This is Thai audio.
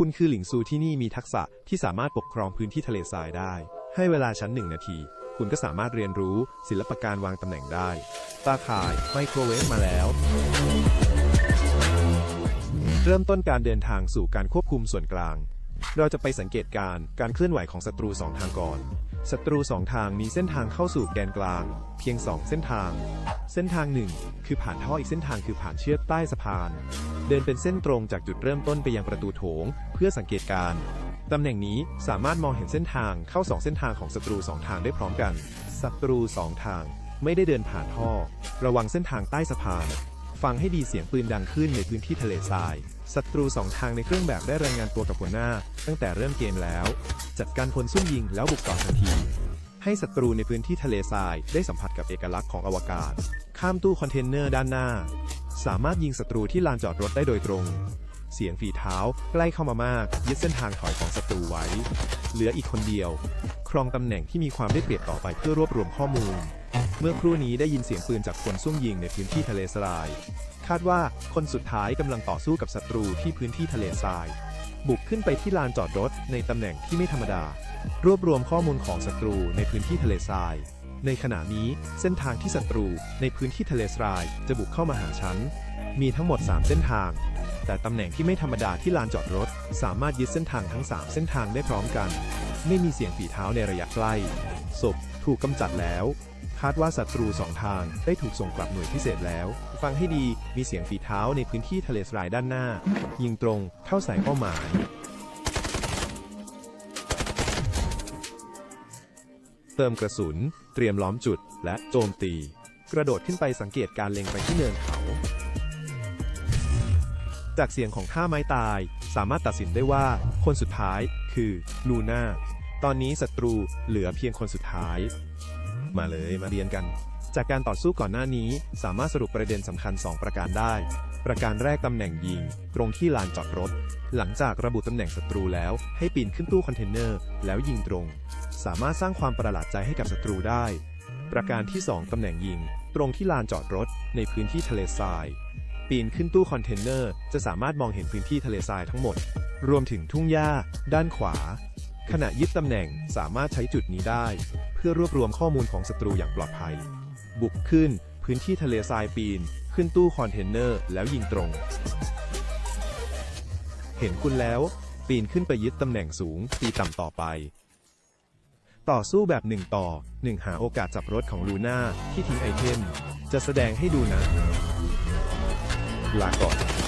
คุณคือหลิงซูที่นี่มีทักษะที่สามารถปกครองพื้นที่ทะเลทรายได้ ให้เวลาชั้นหนึ่งนาที คุณก็สามารถเรียนรู้ศิลปการวางตำแหน่งได้ ตาข่ายไมโครเวฟมาแล้ว เริ่มต้นการเดินทางสู่การควบคุมส่วนกลาง เราจะไปสังเกตการการเคลื่อนไหวของศัตรูสองทางก่อน ศัตรูสองทางมีเส้นทางเข้าสู่แกนกลาง เพียงสองเส้นทาง เส้นทางหนึ่งคือผ่านท่ออีกเส้นทางคือผ่านเชือกใต้สะพาน เดินเป็นเส้นตรงจากจุดเริ่มต้นไปยังประตูโถง เพื่อสังเกตการตำแหน่งนี้สามารถมองเห็นเส้นทางเข้าสองเส้นทางของศัตรูสองทางได้พร้อมกันศัตรูสองทาง ไม่ได้เดินผ่านท่อ ระวังเส้นทางใต้สะพาน ฟังให้ดีเสียงปืนดังขึ้นในพื้นที่ทะเลทราย ศัตรูสองทางในเครื่องแบบได้รายงานตัวกับหัวหน้า ตั้งแต่เริ่มเกมแล้ว จัดการพลซุ่มยิงแล้วบุกต่อทันที ให้ศัตรูในพื้นที่ทะเลทรายได้สัมผัสกับเอกลักษณ์ของอวกาศ ข้ามตู้คอนเทนเนอร์ด้านหน้า สามารถยิงศัตรูที่ลานจอดรถได้โดยตรง เสียงฝีเท้าใกล้เข้ามามากยึดเส้นทางถอยของศัตรูไว้ เหลืออีกคนเดียว ครองตำแหน่งที่มีความได้เปรียบต่อไปเพื่อรวบรวมข้อมูล เมื่อครู่นี้ได้ยินเสียงปืนจากคนซุ่มยิงในพื้นที่ทะเลทราย คาดว่าคนสุดท้ายกำลังต่อสู้กับศัตรูที่พื้นที่ทะเลทราย บุกขึ้นไปที่ลานจอดรถในตำแหน่งที่ไม่ธรรมดา รวบรวมข้อมูลของศัตรูในพื้นที่ทะเลทราย ในขณะนี้เส้นทางที่ศัตรูในพื้นที่ทะเลทรายจะบุกเข้ามาหาฉัน มีทั้งหมด 3 เส้นทาง แต่ตำแหน่งที่ไม่ธรรมดาที่ลานจอดรถ สามารถยึดเส้นทางทั้ง 3 เส้นทางได้พร้อมกัน ไม่มีเสียงฝีเท้าในระยะใกล้ ศพถูกกำจัดแล้ว คาดว่าศัตรูสองทางได้ถูกส่งกลับหน่วยพิเศษแล้ว ฟังให้ดีมีเสียงฝีเท้าในพื้นที่ทะเลทรายด้านหน้า ยิงตรงเข้าใส่เป้าหมาย เติมกระสุน เตรียมล้อมจุดและโจมตี กระโดดขึ้นไปสังเกตการเล็งไปที่เนินเขา จากเสียงของท่าไม้ตาย สามารถตัดสินได้ว่าคนสุดท้ายคือลูน่า ตอนนี้ศัตรูเหลือเพียงคนสุดท้าย มาเลยมาเรียนกัน จากการต่อสู้ก่อนหน้านี้ สามารถสรุปประเด็นสำคัญ 2 ประการได้ ประการแรกตำแหน่งยิง ตรงที่ลานจอดรถ หลังจากระบุตำแหน่งศัตรูแล้ว ให้ปีนขึ้นตู้คอนเทนเนอร์ แล้วยิงตรง สามารถสร้างความประหลาดใจให้กับศัตรูได้ ประการที่ 2ตำแหน่งยิง ตรงที่ลานจอดรถ ในพื้นที่ทะเลทรายปีนขึ้นตู้คอนเทนเนอร์ จะสามารถมองเห็นพื้นที่ทะเลทรายทั้งหมด รวมถึงทุ่งหญ้า ด้านขวา ขณะยึดตำแหน่งสามารถใช้จุดนี้ได้ เพื่อรวบรวมข้อมูลของศัตรูอย่างปลอดภัย บุกขึ้น พื้นที่ทะเลทรายปีน ขึ้นตู้คอนเทนเนอร์ แล้วยิงตรง เห็นคุณแล้ว ปีนขึ้นไปยึดตำแหน่งสูง ตีต่ำต่อไป ต่อสู้แบบหนึ่งต่อหนึ่งหาโอกาสจับรถของลูน่าที่ทิ้งไอเทม จะแสดงให้ดูนะ ลาก่อน